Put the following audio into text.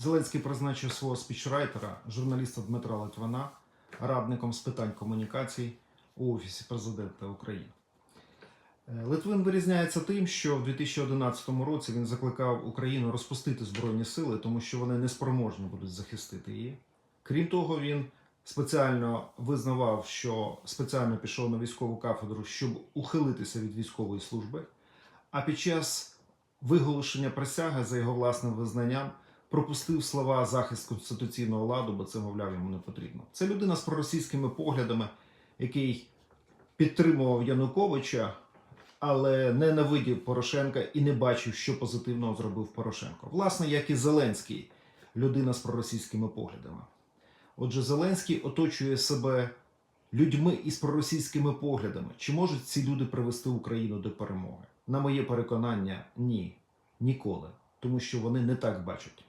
Зеленський призначив свого спічрайтера, журналіста Дмитра Литвина, радником з питань комунікацій у Офісі президента України. Е, Литвин вирізняється тим, що в 2011 році він закликав Україну розпустити збройні сили, тому що вони неспроможні будуть захистити її. Крім того, він спеціально визнавав, що спеціально пішов на військову кафедру, щоб ухилитися від військової служби. А під час виголошення присяги за його власним визнанням пропустив слова захист конституційного ладу, бо це, мовляв, йому не потрібно. Це людина з проросійськими поглядами, який підтримував Януковича, але ненавидів Порошенка і не бачив, що позитивного зробив Порошенко. Власне, як і Зеленський, людина з проросійськими поглядами. Отже, Зеленський оточує себе людьми із проросійськими поглядами. Чи можуть ці люди привести Україну до перемоги? На моє переконання, ні. Ніколи. Тому що вони не так бачать.